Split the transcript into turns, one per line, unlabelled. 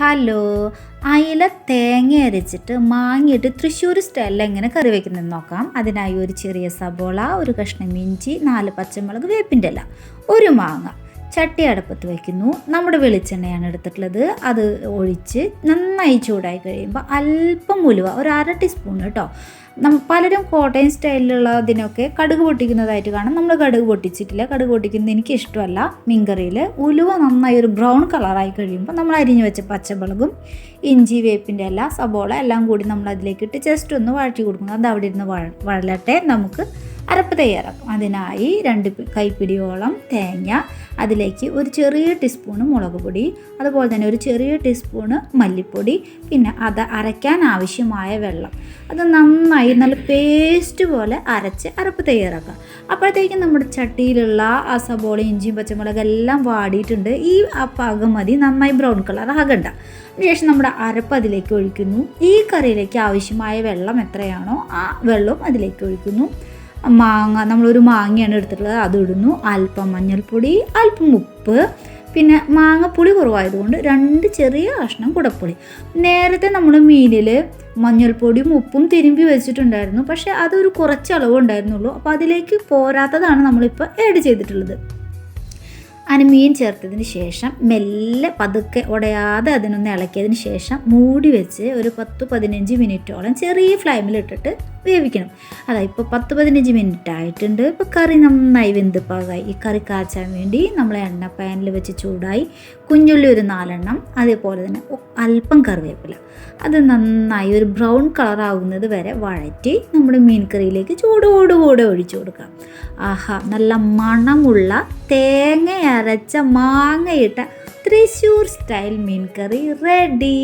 Hello അയില തേങ്ങ അരച്ചിട്ട് മാങ്ങിയിട്ട് തൃശ്ശൂർ സ്റ്റൈലിൽ എങ്ങനെ കറി വയ്ക്കുന്നത് നോക്കാം. അതിനായി ഒരു ചെറിയ സബോള ഒരു കഷ്ണം ഇഞ്ചി നാല് പച്ചമുളക് വേപ്പിന്റെ ഇല ഒരു മാങ്ങ. ചട്ടി അടുപ്പത്ത് വയ്ക്കുന്നു നമ്മുടെ വെളിച്ചെണ്ണയാണ് എടുത്തിട്ടുള്ളത്. അത് ഒഴിച്ച് നന്നായി ചൂടായി കഴിയുമ്പോൾ അല്പം ഉലുവ ഒരു അര ടീസ്പൂൺ കേട്ടോ. നമ്മൾ പലരും കോട്ടയം സ്റ്റൈലിലുള്ളതിനൊക്കെ കടുക് പൊട്ടിക്കുന്നതായിട്ട് കാണും. നമ്മൾ കടുക് പൊട്ടിച്ചിട്ടില്ല. കടുക് പൊട്ടിക്കുന്നത് എനിക്ക് ഇഷ്ടമല്ല മീൻകറിയിൽ ഉലുവ നന്നായി ഒരു ബ്രൗൺ കളറായി കഴിയുമ്പോൾ നമ്മൾ അരിഞ്ഞു വെച്ച പച്ചമുളകും ഇഞ്ചി വേപ്പിന്റെ ഇല സബോള എല്ലാം കൂടി നമ്മൾ അതിലേക്ക് ഇട്ട് ജസ്റ്റ് ഒന്ന് വഴറ്റി കൊടുക്കുന്നു. അത് അവിടെ ഇരുന്ന് വഴ വഴലട്ടെ. നമുക്ക് അരപ്പ് തയ്യാറാക്കും. അതിനായി രണ്ട് കൈപ്പിടിയോളം തേങ്ങ അതിലേക്ക് ഒരു ചെറിയ ടീസ്പൂണ് മുളക് പൊടി അതുപോലെ തന്നെ ഒരു ചെറിയ ടീസ്പൂണ് മല്ലിപ്പൊടി പിന്നെ അത് അരയ്ക്കാൻ ആവശ്യമായ വെള്ളം. അത് നന്നായി നല്ല പേസ്റ്റ് പോലെ അരച്ച് അരപ്പ് തയ്യാറാക്കുക. അപ്പോഴത്തേക്കും നമ്മുടെ ചട്ടിയിലുള്ള ആ സബോള ഇഞ്ചിയും പച്ചമുളക് എല്ലാം വാടിയിട്ടുണ്ട്. ഈ ആ പാകം മതി നന്നായി ബ്രൗൺ കളർ ആകണ്ട. അതിനുശേഷം നമ്മുടെ അരപ്പ് അതിലേക്ക് ഒഴിക്കുന്നു. ഈ കറിയിലേക്ക് ആവശ്യമായ വെള്ളം എത്രയാണോ ആ വെള്ളവും അതിലേക്ക് ഒഴിക്കുന്നു. മാങ്ങ നമ്മളൊരു മാങ്ങയാണ് എടുത്തിട്ടുള്ളത്. അത് ഇടുന്നു. അല്പം മഞ്ഞൾപ്പൊടി അല്പം ഉപ്പ്. പിന്നെ മാങ്ങ കുറവായതുകൊണ്ട് രണ്ട് ചെറിയ കഷ്ണം കുടപ്പുളി നേരത്തെ നമ്മൾ മീനിൽ മഞ്ഞൾപ്പൊടിയും ഉപ്പും തിരുമ്പി വെച്ചിട്ടുണ്ടായിരുന്നു. പക്ഷേ അതൊരു കുറച്ച് അളവ് ഉണ്ടായിരുന്നുള്ളൂ. അപ്പോൾ അതിലേക്ക് പോരാത്തതാണ് നമ്മളിപ്പോൾ ആഡ് ചെയ്തിട്ടുള്ളത്. അതിന് മീൻ ചേർത്തതിന് ശേഷം മെല്ലെ പതുക്കെ ഉടയാതെ അതിനൊന്ന് ഇളക്കിയതിന് ശേഷം മൂടി വെച്ച് ഒരു പത്ത് പതിനഞ്ച് മിനിറ്റോളം ചെറിയ ഫ്ലെയിമിലിട്ടിട്ട് വേവിക്കണം. അതാ ഇപ്പോൾ പത്ത് പതിനഞ്ച് മിനിറ്റ് ആയിട്ടുണ്ട്. ഇപ്പോൾ കറി നന്നായി വെന്ത് പാകമായി ഈ കറി കാച്ചാൻ വേണ്ടി നമ്മൾ എണ്ണ പാനിൽ വെച്ച് ചൂടായി കുഞ്ഞുള്ളി ഒരു നാലെണ്ണം അതേപോലെ തന്നെ അല്പം കറിവേപ്പില. അത് നന്നായി ഒരു ബ്രൗൺ കളർ വരെ വഴറ്റി നമ്മുടെ മീൻ കറിയിലേക്ക് ചൂടോടുകൂടെ ഒഴിച്ചു കൊടുക്കാം. ആഹാ നല്ല മണമുള്ള തേങ്ങ അരച്ച മാങ്ങയിട്ട തൃശ്ശൂർ സ്റ്റൈൽ മീൻ കറി റെഡി